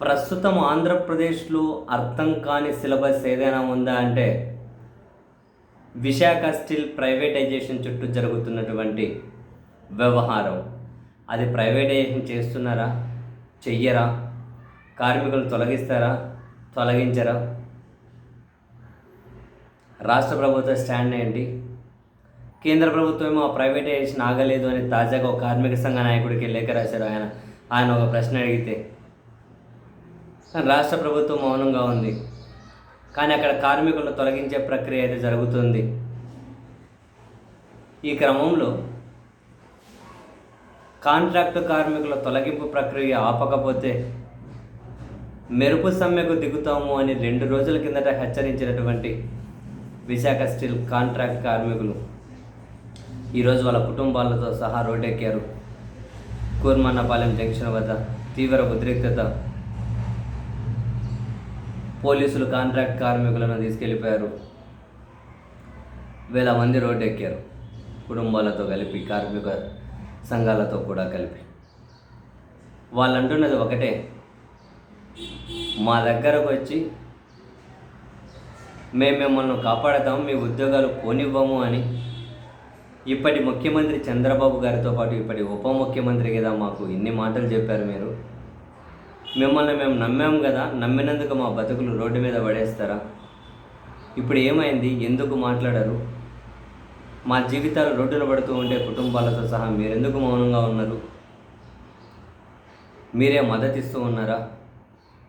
ప్రస్తుతం ఆంధ్రప్రదేశ్లో అర్థం కాని సిలబస్ ఏదైనా ఉందా అంటే విశాఖ స్టీల్ ప్రైవేటైజేషన్ చుట్టూ జరుగుతున్నటువంటి వ్యవహారం. అది ప్రైవేటైజేషన్ చేస్తున్నారా? చెయ్యరా? కార్మికులు తొలగిస్తారా? తొలగించరా? రాష్ట్ర ప్రభుత్వ స్టాండ్ ఏంటి? కేంద్ర ప్రభుత్వం ఏమో ఆ ప్రైవేటైజేషన్ ఆగలేదు అని తాజాగా ఒక కార్మిక సంఘ నాయకుడికి లేఖ రాశారు. ఆయన ఆయన ఒక ప్రశ్న అడిగితే రాష్ట్ర ప్రభుత్వం మౌనంగా ఉంది. కానీ అక్కడ కార్మికులను తొలగించే ప్రక్రియ అయితే జరుగుతుంది. ఈ క్రమంలో కాంట్రాక్టు కార్మికుల తొలగింపు ప్రక్రియ ఆపకపోతే మెరుపు సమ్మెకు దిగుతాము అని రెండు రోజుల కిందట హెచ్చరించినటువంటి విశాఖ స్టీల్ కాంట్రాక్ట్ కార్మికులు ఈరోజు వాళ్ళ కుటుంబాలతో సహా రోడ్డెక్కారు. కూర్మన్నపాలెం జంక్షన్ వద్ద తీవ్ర ఉద్రిక్తత పోలీసులు కాంట్రాక్ట్ కార్మికులను తీసుకెళ్ళిపోయారు వేల మంది రోడ్డు ఎక్కారు కుటుంబాలతో కలిపి కార్మిక సంఘాలతో కూడా కలిపి. వాళ్ళు అంటున్నది ఒకటే మా దగ్గరకు వచ్చి మేము మిమ్మల్ని కాపాడతాం మీ ఉద్యోగాలు పోనివ్వము అని. ఇప్పటి ముఖ్యమంత్రి చంద్రబాబు గారితో పాటు ఇప్పటి ఉప ముఖ్యమంత్రి కదా మాకు ఇన్ని మాటలు చెప్పారు మీరు. మిమ్మల్ని మేము నమ్మాము కదా నమ్మినందుకు మా బతుకులు రోడ్డు మీద పడేస్తారా? ఇప్పుడు ఏమైంది? ఎందుకు మాట్లాడరు? మా జీవితాలు రోడ్డున పడుతూ ఉండే కుటుంబాలతో సహా మీరెందుకు మౌనంగా ఉన్నారు? మీరే మద్దతు ఇస్తూ ఉన్నారా?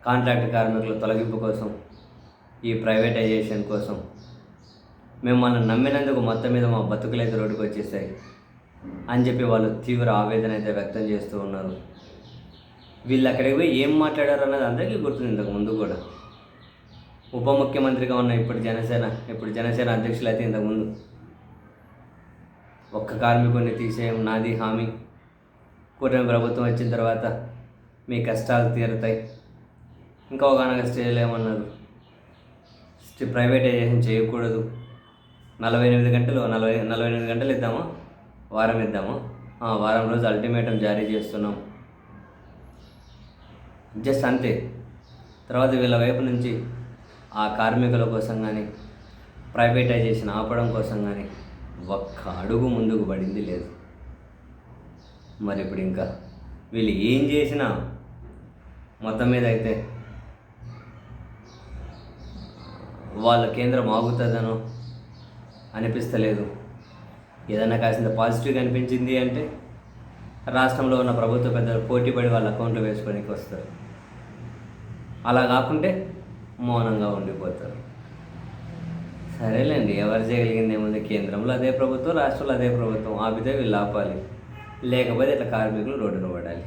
కాంట్రాక్ట్ కార్మికుల తొలగింపు కోసం ఈ ప్రైవేటైజేషన్ కోసం. మిమ్మల్ని నమ్మినందుకు మొత్తం మీద మా బతుకులైతే రోడ్డుకు వచ్చేసాయి అని చెప్పి వాళ్ళు తీవ్ర ఆవేదన అయితే వ్యక్తం చేస్తూ ఉన్నారు. వీళ్ళు అక్కడికి పోయి ఏం మాట్లాడారు అన్నది అందరికీ గుర్తుంది ఇంతకు ముందు కూడా. ఉప ముఖ్యమంత్రిగా ఉన్న ఇప్పుడు జనసేన ఇప్పుడు జనసేన అధ్యక్షులు అయితే ఇంతకుముందు ఒక్క కార్మికుడిని తీసేయం నాది హామీ. కూటమి ప్రభుత్వం వచ్చిన తర్వాత మీ కష్టాలు తీరుతాయి. ఇంకా ఒక అనగా స్టేజ్లో ఏమన్నారు? ప్రైవేటైజేషన్ చేయకూడదు. నలభై ఎనిమిది గంటలు నలభై నలభై ఎనిమిది గంటలు ఇద్దామా? వారం ఇద్దామా? వారం రోజు అల్టిమేటం జారీ చేస్తున్నాం. జస్ట్ అంతే. తర్వాత వీళ్ళ వైపు నుంచి ఆ కార్మికుల కోసం కానీ ప్రైవేటైజేషన్ ఆపడం కోసం కానీ ఒక్క అడుగు ముందుకు పడింది లేదు. మరి ఇప్పుడు ఇంకా వీళ్ళు ఏం చేసినా మొత్తం మీద అయితే వాళ్ళ కేంద్రం ఆగుతుందనో అనిపిస్తలేదు. ఏదైనా కాసింత పాజిటివ్గా అనిపించింది అంటే రాష్ట్రంలో ఉన్న ప్రభుత్వ పెద్దలు పోటీపడి వాళ్ళ అకౌంట్లో వేసుకోనికి వస్తారు. అలా కాకుంటే మౌనంగా ఉండిపోతారు. సరేలేండి ఎవరు చేయగలిగింది ఏముంది? కేంద్రంలో అదే ప్రభుత్వం రాష్ట్రంలో అదే ప్రభుత్వం. ఆపితే వీళ్ళు ఆపాలి. లేకపోతే ఇట్లా కార్మికులు రోడ్డున పడాలి.